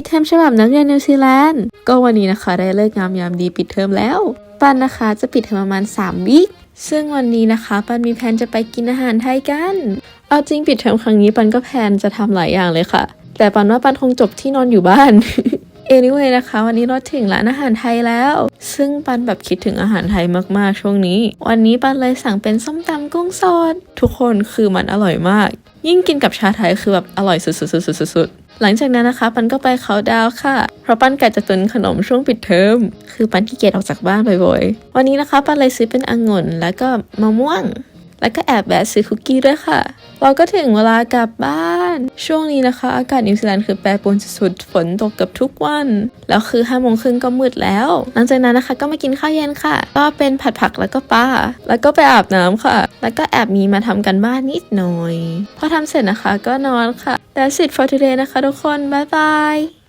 ดเทอมฉบับนักเรียนนิวซีแลนด์ก็วันนี้นะคะได้เลิกงามยามดีปิดเทอมแล้ว ปันนะคะจะปิดเทอมประมาณ 3 วิคซึ่งวันนี้นะคะปันมีแผนจะไปกินอาหารไทยกัน เอาจริงปิดเทอมครั้งนี้ปันก็แพลนจะทำหลายอย่างเลยค่ะ แต่ปันว่าปันคงจบที่นอนอยู่บ้าน anyway นะคะ วันนี้เราถึงร้านอาหารไทยแล้ว ซึ่งปันแบบคิดถึงอาหารไทยมากๆช่วงนี้ วันนี้ปันเลยสั่งเป็นส้มตำกุ้งสดทุกคนคือมันอร่อยมาก ยิ่งกินกับชาไทยคือแบบอร่อยสุดๆๆๆหลังจากนั้นนะคะ ปันก็ไปเขาดาวค่ะ เพราะปันกะจะตุนขนมช่วงปิดเทอมคือปันขี้เกียจออกจากบ้านบ่อยๆ วันนี้นะคะ ปันเลยซื้อเป็นองุ่นแล้วก็มะม่วง แล้วก็แอบแวะซื้อคุกกี้ด้วยค่ะ เราก็ถึงเวลากลับบ้าน ช่วงนี้นะคะ อากาศนิวซีแลนด์คือแปรปรวนสุดๆฝนตกกับทุกวัน แล้วคือห้าโมงครึ่งก็มืดแล้ว หลังจากนั้นนะคะก็มากินข้าวเย็นค่ะ ก็เป็นผัดผักแล้วก็ปลาแล้วก็ไปอาบน้ำค่ะ แล้วก็แอบมีมาทำกันบ้านนิดหน่อย พอทำเสร็จนะคะก็นอนค่ะ That's it for today นะคะทุกคนบ๊ายบาย